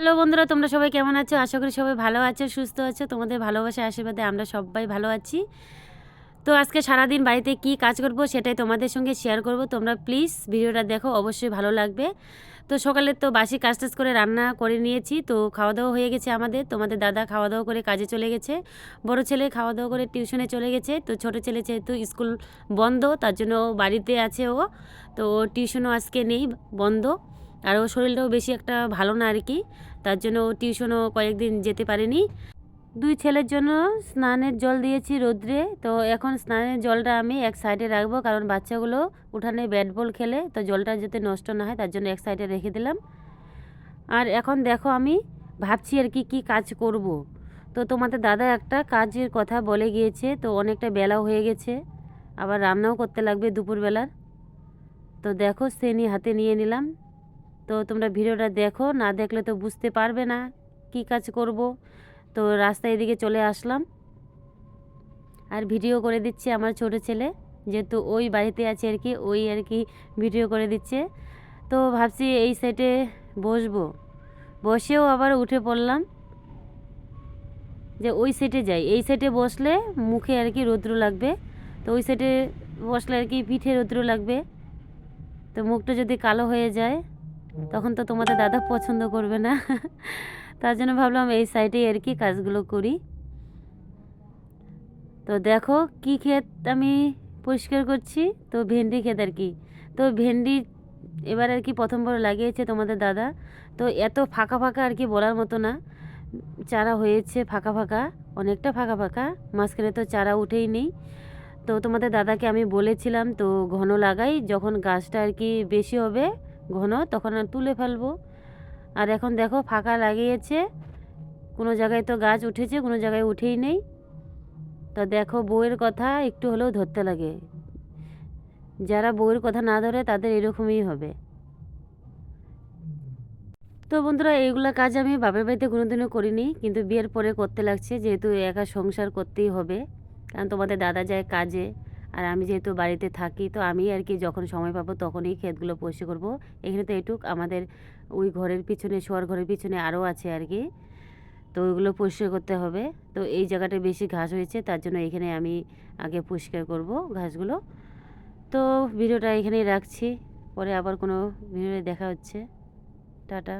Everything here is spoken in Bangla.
হ্যালো বন্ধুরা, তোমরা সবাই কেমন আছো? আশা করি সবাই ভালো আছো, সুস্থ আছো। তোমাদের ভালোবাসা আশীর্বাদে আমরা সবাই ভালো আছি। তো আজকে সারাদিন বাড়িতে কি কাজ করব সেটাই তোমাদের সঙ্গে শেয়ার করব। তোমরা প্লিজ ভিডিওটা দেখো, অবশ্যই ভালো লাগবে। তো সকালে তো বাসি কাজ টাজ করে রান্না করে নিয়েছি, তো খাওয়া দাওয়া হয়ে গেছে আমাদের। তোমাদের দাদা খাওয়া দাওয়া করে কাজে চলে গেছে, বড় ছেলে খাওয়া দাওয়া করে টিউশনে চলে গেছে। তো ছোট ছেলে যেহেতু স্কুল বন্ধ, তার জন্য বাড়িতে আছে ও। তো টিউশনও আজকে নেই, বন্ধ। আর ওর শরীরটাও বেশি একটা ভালো না আর কি। তার জন্য ও টিউশনও কয়েকদিন যেতে পারেনি। দুই ছেলের জন্য স্নানের জল দিয়েছি রোদ্রে। তো এখন স্নানের জলটা আমি এক সাইডে রাখব কারণ বাচ্চাগুলো উঠানে ব্যাট বল খেলে, তো জলটা যাতে নষ্ট না হয় তার জন্য এক সাইডে রেখে দিলাম। আর এখন দেখো আমি ভাবছি আর কি, কী কাজ করব। তো তোমাদের দাদা একটা কাজের কথা বলে গিয়েছে, তো অনেকটা বেলাও হয়ে গেছে। আবার রান্নাও করতে লাগবে দুপুরবেলার। তো দেখো সেনি হাতে নিয়ে নিলাম। তো তোমরা ভিডিওটা দেখো, না দেখলে তো বুঝতে পারবে না কি কাজ করব। তো রাস্তা এদিকে চলে আসলাম। আর ভিডিও করে দিচ্ছে আমার ছোট ছেলে, যেহেতু ওই বাড়িতে আছে আর কি, ওই আর কি ভিডিও করে দিচ্ছে। তো ভাবছি এই সাইডে বসবো। বসেও আবার উঠে পড়লাম যে ওই সাইডে যাই। এই সাইডে বসলে মুখে আর কি রৌদ্র লাগবে। তো ওই সাইডে বসলে আর কি পিঠে রৌদ্র লাগবে। তো মুখটা যদি কালো হয়ে যায় তখন তো তোমাদের দাদা পছন্দ করবে না। তার জন্য ভাবলাম এই সাইডে আর কি কাজগুলো করি। তো দেখো কি ক্ষেত আমি পরিষ্কার করছি, তো ভেন্ডি ক্ষেত আর কি। তো ভেন্ডি এবার আর কি প্রথমবার লাগিয়েছে তোমাদের দাদা। তো এত ফাঁকা ফাঁকা আর কি বলার মতো না। চারা হয়েছে ফাঁকা ফাঁকা, অনেকটা ফাঁকা ফাঁকা, মাঝখানে তো চারা উঠেই নেই। তো তোমাদের দাদাকে আমি বলেছিলাম, তো ঘন লাগাই, যখন গাছটা আর কি বেশি হবে ঘন, তখন তুলে ফেলব। আর এখন দেখো ফাঁকা লাগিয়েছে। কোনো জায়গায় তো গাছ উঠেছে, কোনো জায়গায় উঠেই নেই। তা দেখো বউয়ের কথা একটু হলেও ধরতে লাগে। যারা বউয়ের কথা না ধরে, তাদের এরকমই হবে। তো বন্ধুরা, এইগুলো কাজ আমি বাপের বাড়িতে কোনোদিনও করিনি, কিন্তু বিয়ের পরে করতে লাগছে, যেহেতু একা সংসার করতেই হবে। কারণ তোমাদের দাদা যায় কাজে। আর আমি যেহেতু বাড়িতে থাকি, তো আমি আর কি যখন সময় পাবো তখনই ক্ষেতগুলো পরিষ্কার করব। এখানে তো এটুক, আমাদের ওই ঘরের পিছনে, শোয়ার ঘরের পিছনে আরও আছে আর কি। তো ওইগুলো পরিষ্কার করতে হবে। তো এই জায়গাটায় বেশি ঘাস হয়েছে, তার জন্য এখানে আমি আগে পরিষ্কার করব ঘাসগুলো। তো ভিডিওটা এখানেই রাখছি। পরে আবার কোনো ভিডিও দেখা হচ্ছে। টাটা।